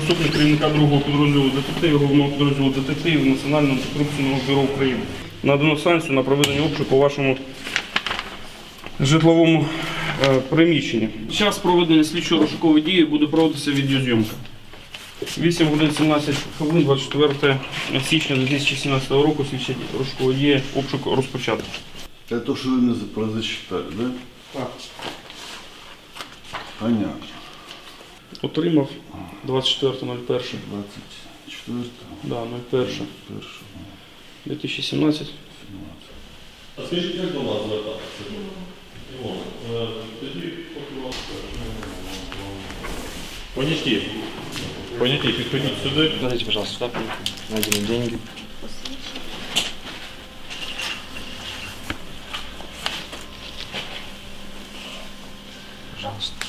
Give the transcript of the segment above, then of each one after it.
заступник керівника другого підрозділу детективів, головного підрозділу детективів Національного антикорупційного бюро України. Надано санкцію на проведення обшуку у вашому житловому е, приміщенні. Час проведення слідчо-розшукової дії буде проводитися відеозйомка. 8 годин 17 хвилин 24 січня 2017 року слідча розшукова дія обшук розпочато. Это то, мне за- про зачитали, да? Так. Понятно. Отримав 24.01. 24 Да, 01. 2017. А скажіть, як до вас звертатися? Івон, е, тоді поки вас Поняті. Поняті, підходіть сюди. Подождите, пожалуйста, сюда найдем деньги. Пожалуйста.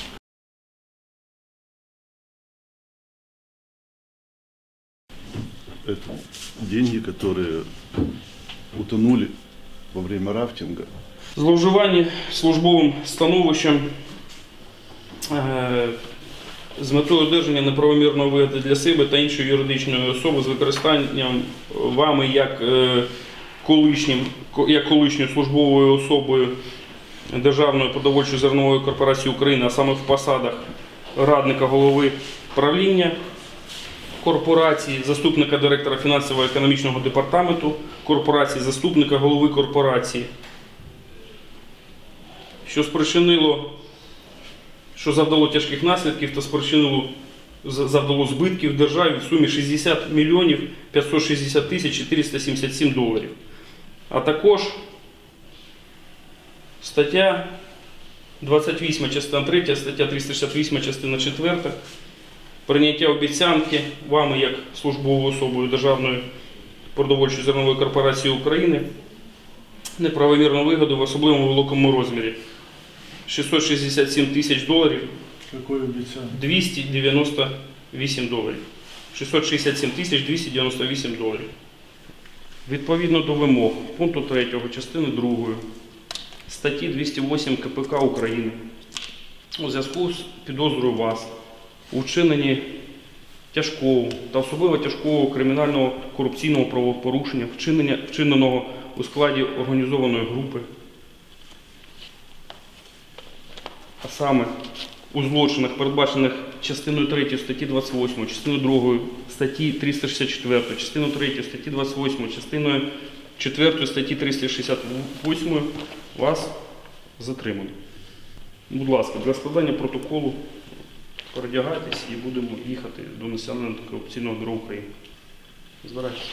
Это деньги, которые утонули во время рафтинга. Зловживання службовим становищем е, з метою одержання неправомірної вигоди для себе та іншої юридичної особи з використанням вами як е, колишнім, як колишньою службовою особою Державної продовольчої зернової корпорації України, а саме в посадах радника голови правління корпорації, заступника директора фінансово-економічного департаменту корпорації, заступника голови корпорації що спричинило, що завдало тяжких наслідків та спричинило завдало збитків державі в сумі 60 мільйонів 560 тисяч 477 доларів. А також стаття 28 частина 3, стаття 368 частина 4 прийняття обіцянки вами як службовою особою Державної продовольчої зернової корпорації України неправомірну вигоду в особливому великому розмірі 667 тисяч доларів Какой обещание? 298 доларів. 667 тисяч 298 доларів. Відповідно до вимог пункту 3 частини 2 статті 208 КПК України у зв'язку з підозрою вас у вчиненні тяжкого та особливо тяжкого кримінального корупційного правопорушення, вчиненого у складі організованої групи, а саме у злочинах, передбачених частиною 3 статті 28, частиною 2 статті 364, частиною 3 статті 28, частиною 4 статті 368 вас затримано. Будь ласка, для складання протоколу передягайтесь і будемо їхати до Національного антикорупційного бюро України. Збирайтеся.